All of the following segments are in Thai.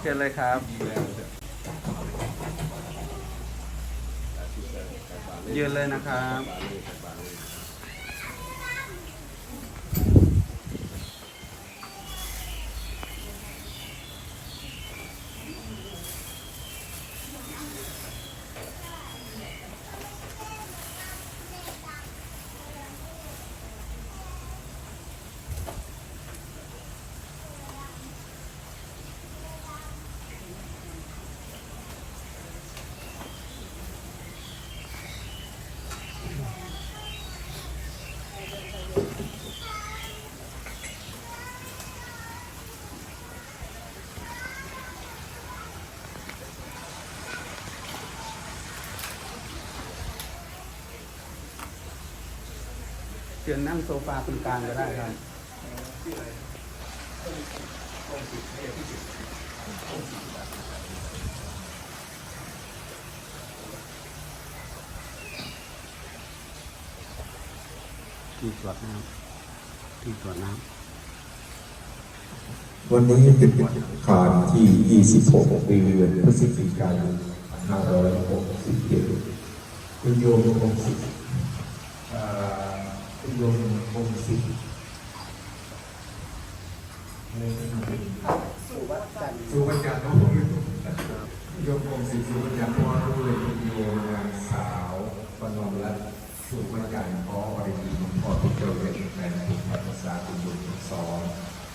เชิญเลยครับ ยืนเลยนะครับ เชิญนั่งโซฟาตรงกลางก็ได้ครับที่ตรวจน้ำที่ตรวจน้วันนี้เป็นวันอังคารที่ 26ปีเดือนพฤศจิกายน2567คุณโยมคงศิษย์เอ่อ คุณโยมคงศิษย์ในนั้นเป็นสุวัจจันทร์สุวัจจันทร์น้องผมโยมคงศิษย์สุวัจจันทร์เพราะว่ารู้เลยคุณโยมนางสาวปนอมรัตน์สุวัจจันทร์ขออริยินพอทุกเจ้าเป็นแฟนทุกภาษาคุณโยมทั้งสอง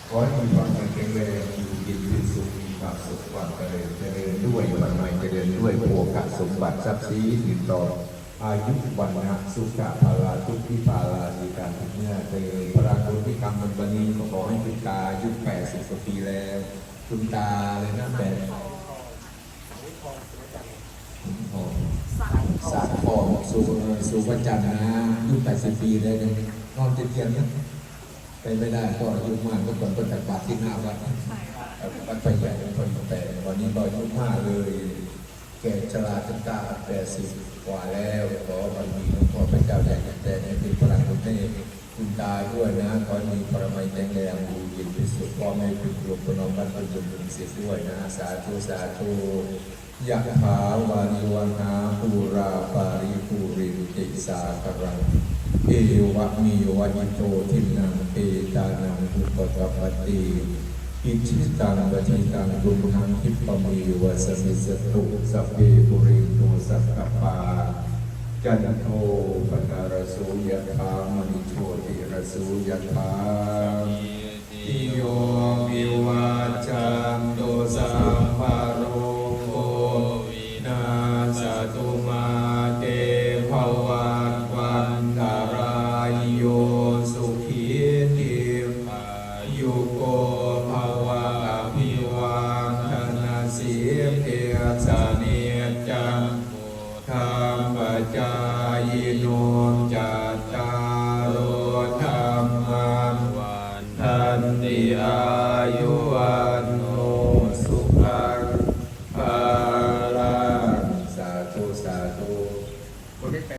ขอให้มีความแข็งแรงอยู่เย็นเป็นสุขมีความสุขความเจริญเจริญด้วยวันใหม่เจริญด้วยโภคสมบัติทรัพย์สินติดต่อ อายุวันนะสุขะพาลาทุกที่พาลาดีการทุกเมื่อเจริญพระคุณที่กรรมมันวันนี้ขอให้คุณตาอายุแปดสิบกว่าปีแล้ว คุณตาเลยนะแปดสาทองสุสุวัจจันนะอายุแปดสิบปีแล้วยังนอนติดเตียงเนี่ยไปไม่ได้ก็อายุมากก็ควรเป็นตักบาตรที่หน้าวัดวัดไปใหญ่เป็นคนแต่วันนี้ก็อายุมากเลย แก่ชราจนตาแปดสิบกว่าแล้วขอบันมีหลวงพ่อพระเจ้าใหญ่แต่ในเป็นพลังบุญให้คุณตาด้วยนะขอมีปรมัยแข็งแรงอยู่เย็นเป็นสุขพ่อแม่คุณครูพนมบัตรเป็นบุญเป็นศิษย์ด้วยนะ สาธุสาธุยะถาวานิวันาปูราปาริปูริติสาครังเอวะมีวัจิโตทินังเอตานังอุปกัปปติ อิชิตังปฏิตังรุมหังคิปมีวสมิสตุสัพเพปุริโตสัพพปาจันโทปนารโสยะธามณิโชติรโสยะธาอิโย